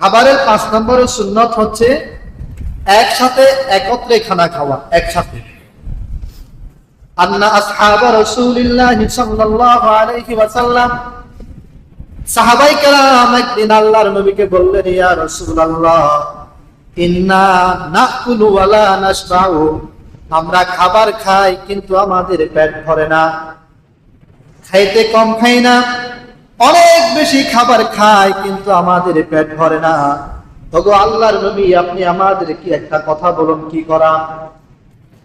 খাবারের পাঁচ নম্বরের সুন্নত হচ্ছে একসাথে একত্রে খানা খাওয়া, একসাথে। আন্না আসহাবা রাসূলিল্লাহ সাল্লাল্লাহু আলাইহি ওয়াসাল্লাম, সাহাবাই কেরাম একদিন আল্লাহর নবীকে বললেন, ইয়া রাসূলুল্লাহ, ইন্না নাকুলু ওয়ালা নাশবাউ। আমরা খাবার খাই কিন্তু আমাদের পেট ভরে না। খাইতে কম খাই না। অনেক বেশি খাবার খায়, কিন্তু আমাদের পেট ভরে না। তবু আল্লাহর নবী, আপনি আমাদের কি একটা কথা বলুন, কি করা?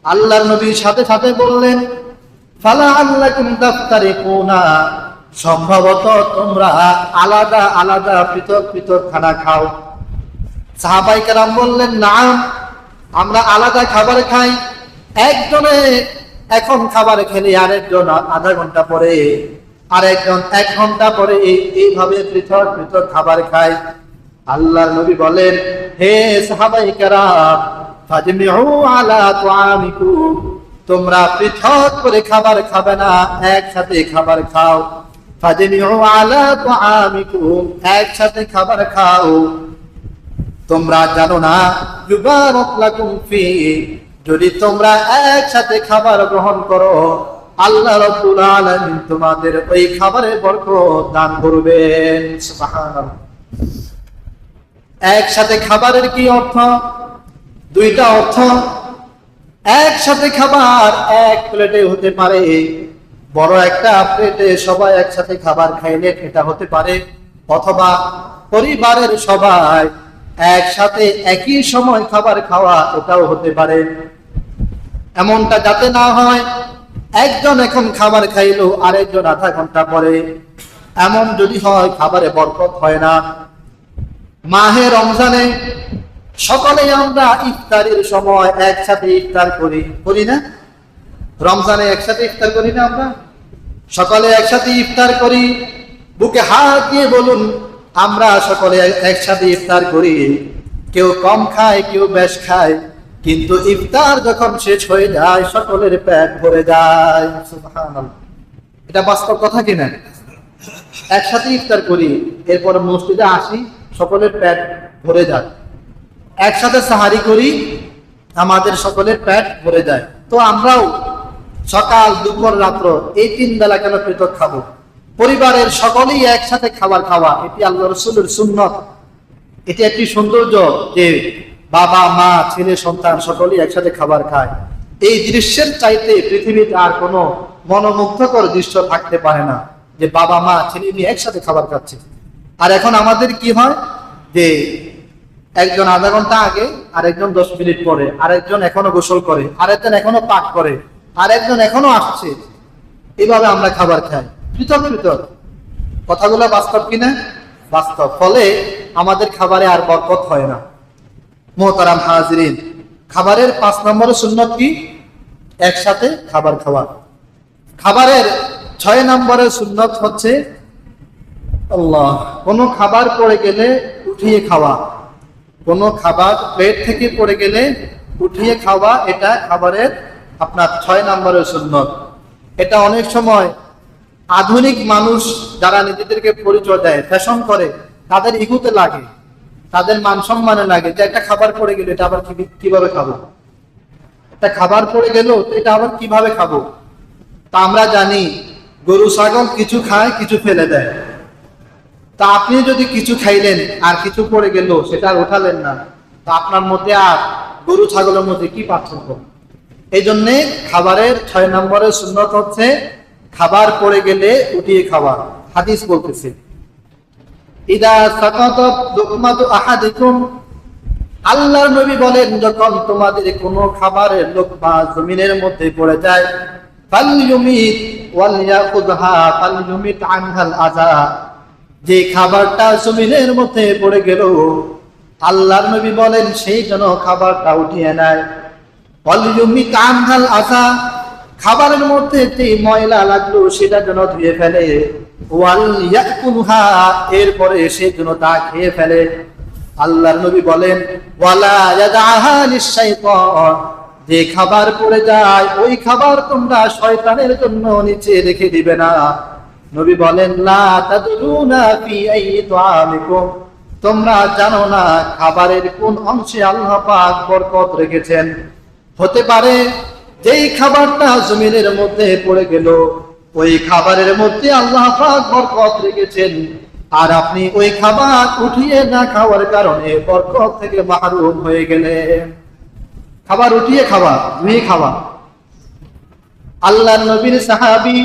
আল্লাহর নবীর সাথে সাথে বললেন, ফালা আল্লাহ দাফতারে কোনা সম্ভবত তোমরা আলাদা আলাদা পৃথক পৃথক খানা খাও। সাহাবাই কারাম বললেন, না, আমরা আলাদা খাবার খাই। একজনে এখন খাবার খেলে আরেকজন আধা ঘণ্টা পরে আরেকজন এক ঘণ্টা পরে এই এইভাবে পৃথক পৃথক খাবার খায়। আল্লাহর নবী বলেন, হে সাহাবাই কারাম তোমরা পৃথক করে খাবার খাবে না, একসাথে খাবার খাও। একসাথে খাবার খাও। তোমরা জানো না যদি তোমরা একসাথে খাবার গ্রহণ করো আল্লাহ রাব্বুল আলামিন তোমাদের ওই খাবারে বরকত দান করবেন। সুবহানাল্লাহ। একসাথে খাবারের কি অর্থ? দুইটা অর্থ। একসাথে খাবার এক প্লেটে হতে পারে। বড় একটা প্লেটে সবাই একসাথে খাবার খাইলে এটা হতে পারে। অথবা পরিবারের সবাই একসাথে একই সময় খাবার খাওয়া এটাও হতে পারে। এমনটা যাতে না হয় একজন এখন খাবার খাইলো, আরেকজন আধা ঘণ্টা পরে। এমন যদি হয়, খাবারে বরকত হয় না। মাহে রমজানে সকলে আমরা ইফতারের সময় একসাথে ইফতার করি করি না? রমজানে একসাথে ইফতার করি না আমরা? সকলে একসাথে ইফতার করি। বুকে হাত দিয়ে বলুন, আমরা সকলে একসাথে ইফতার করি। কেউ কম খায়, কেউ বেশ খায়। কিন্তু ইফতার যখন শেষ হয়ে যায়, সকলের পেট ভরে যায়। এটা বাস্তব কথা কিনা একসাথে ইফতার করি, এরপর মসজিদে আসি, সকলের পেট ভরে যায়। একসাথে সাহারি করি, আমাদের সকলের পেট ভরে যায়। তো আমরাও সকাল, দুপুর, রাত্র এই তিন বেলা কেন পৃথক খাব? পরিবারের সকলেই একসাথে খাবার খাওয়া, এটি আল্লাহ রসুলের সুন্নত। এটি একটি সৌন্দর্য যে বাবা, মা, ছেলে, সন্তান সকলেই একসাথে খাবার খায়। এই দৃশ্যের চাইতে পৃথিবীতে আর কোনো মনোমুগ্ধকর দৃশ্য থাকতে পারে না যে বাবা, মা, ছেলে মেয়ে একসাথে খাবার খাচ্ছে। আর এখন আমাদের কি হয়? যে একজন আধা ঘণ্টা আগে, আরেকজন দশ মিনিট পরে, আরেকজন এখনও গোসল করে, আরেকজন এখনও পাক করে, আরেকজন এখনও আসছে। এভাবে আমরা খাবার খাই। পৃথক পৃথক। কথাগুলো বাস্তব কিনা? বাস্তব। ফলে আমাদের খাবারে আর বরকত হয় না। মোহতারাম হাজরিন। খাবারের পাঁচ নম্বরের সুন্নত কি? একসাথে খাবার খাওয়া। খাবারের ছয় নম্বরের সুন্নত হচ্ছে আল্লাহ। কোনো খাবার পড়ে গেলে উঠিয়ে খাওয়া। কোনো খাবার প্লেট থেকে পড়ে গেলে উঠিয়ে খাওয়া, এটা খাবারের আপনার ছয় নম্বরের সুন্নত। এটা অনেক সময় আধুনিক মানুষ যারা নিজেদেরকে পরিচয় দেয়, ফ্যাশন করে, তাদের ইগুতে লাগে। তাদের মান সম্মানে লাগে যে একটা খাবার পড়ে গেলে, এটা আবার কীভাবে খাব? একটা খাবার পড়ে গেল, এটা আবার কীভাবে খাব? তা আমরা জানি, গরু, ছাগল কিছু খায়, কিছু ফেলে দেয়। তা আপনি যদি কিছু খাইলেন আর কিছু পড়ে গেল, সেটা আর উঠালেন না, তা আপনার মধ্যে আর গরু, ছাগলের মধ্যে কি পার্থক্য? এই জন্যে খাবারের ছয় নম্বরের সুন্নত হচ্ছে, খাবার পড়ে গেলে উঠিয়ে খাওয়া। হাদিস বলতেছে ইদা সাকাত লুকমাতু আহাদিকুম, আল্লাহর নবী বলেন, যখন তোমাদের কোনো খাবারের লোকমা জমিনের মধ্যে পড়ে যায় ফালইউমিত ওয়ালিয়াকুযহা ফালইউমিত আনহাল আযা। যে খাবারটা জমিনের মধ্যে পড়ে গেল, আল্লাহর নবী বলেন, সেই জন্য খাবারটা উঠিয়ে নেয়। অলিয়মিত আনহাল আশা খাবারের মধ্যে যে ময়লা লাগল, সেটা যেন ধুয়ে ফেলে। এরপরে সে যেন তা খেয়ে ফেলে। আল্লাহর নবী বলেন যে খাবার পড়ে যায়, ওই খাবার তোমরা শয়তানের জন্য নিচে রেখে দিবে না। নবী বলেন, লা তোমরা জানো না খাবারের কোন অংশে আল্লাহ পাক বরকত রেখেছেন। হতে পারে যেই খাবারটা জমিনের মধ্যে পড়ে গেল, ওই খাবারের মধ্যে আল্লাহ বরকত রেখেছেন। আর আপনি ওই খাবার উঠিয়ে না খাওয়ার কারণে বরকত থেকে মাহরুম হয়ে গেলেন। খাবার উঠিয়ে খাওয়া, ধুয়ে খাওয়া। আল্লাহ নবীর সাহাবি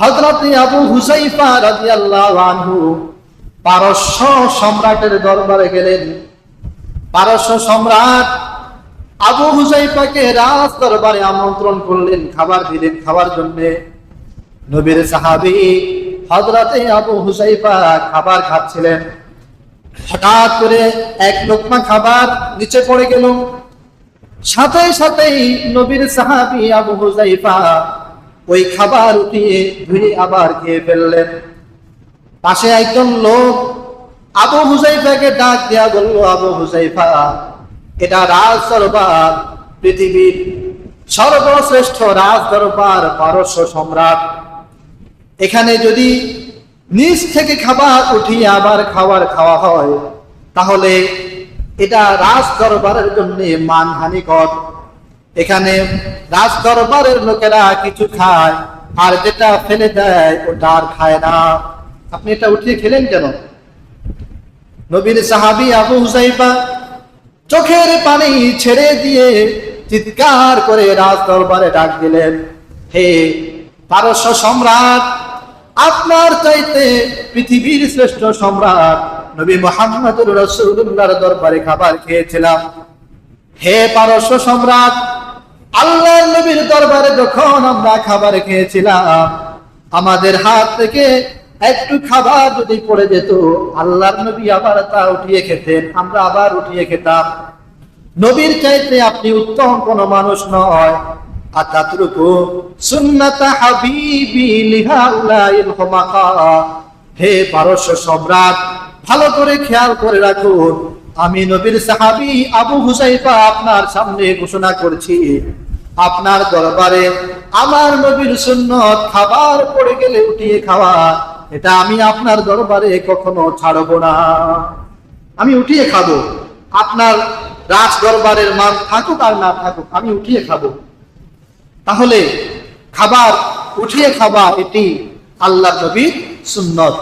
হযরত আবু হুসাইফা রাদিয়াল্লাহু আনহু পারস্য সম্রাটের দরবারে গেলেন। পারস্য সম্রাট আবু হুসাইফাকে রাজ দরবারে আমন্ত্রণ করলেন, খাবার দিলেন। খাবার জন্য নবীর সাহাবি হযরতে আবু হুসাইফা খাবার খাচ্ছিলেন। হঠাৎ করে এক লোকমা খাবার নিচে পড়ে গেল। সাথে সাথেই নবীর সাহাবি আবু হুজাইফা ওই খাবার উঠিয়ে ধুয়ে আবার খেয়ে ফেললেন। পাশে একজন লোক আবু হুজাইফাকে ডাক দেয়া বলল, আবু হুজাইফা এটা রাজ দরবার, পৃথিবীর সর্বশ্রেষ্ঠ রাজ দরবার, পারস্য সম্রাট। এখানে যদি নিচ থেকে খাবার উঠিয়ে আবার খাবার খাওয়া হয়, তাহলে এটা রাজ দরবারের জন্য মানহানিকর। এখানে রাজ দরবারের লোকেরা কিছু খায়, আর যেটা ফেলে দেয়, ওটা আর খায় না। আপনি এটা উঠিয়ে খেলেন কেন? নবীর সাহাবি আবু হুসাইফা চোখের পানি ছেড়ে দিয়ে চিৎকার করে রাজ দরবারে ডাক দিলেন, হে পারস্য সম্রাট, আপনার চাইতে পৃথিবীর শ্রেষ্ঠ সম্রাট নবী মোহাম্মদুর রসুল্লাহর দরবারে খাবার খেয়েছিলাম। হে পারস্য সম্রাট আল্লাহ নবীর দরবারে যখন আমরা খাবার খেয়েছিলাম, আমাদের হাত থেকে একটু খাবার যদি পড়ে যেত, আল্লাহর নবী আবার তা উঠিয়ে খেতেন, আমরা আবার উঠিয়ে খেতাম। নবীর চাইতে আপনি উত্তম কোন মানুষ নয়। হে সম্রাট, ভালো করে খেয়াল করে রাখুন, আমি নবীর সাহাবী আবু হুসাইফা আপনার সামনে ঘোষণা করছি। আপনার দরবারে আমার নবীর সুন্নত খাবার পড়ে গেলে উঠিয়ে খাওয়া এটা আমি আপনার দরবারে কখনো ছাড়ব না। আমি উঠিয়ে খাব। আপনার রাজ দরবারের মান থাকুক আর না থাকুক, আমি উঠিয়ে খাব। তাহলে খাবার, উঠিয়ে খাওয়া এটি আল্লাহ নবীর সুন্নত।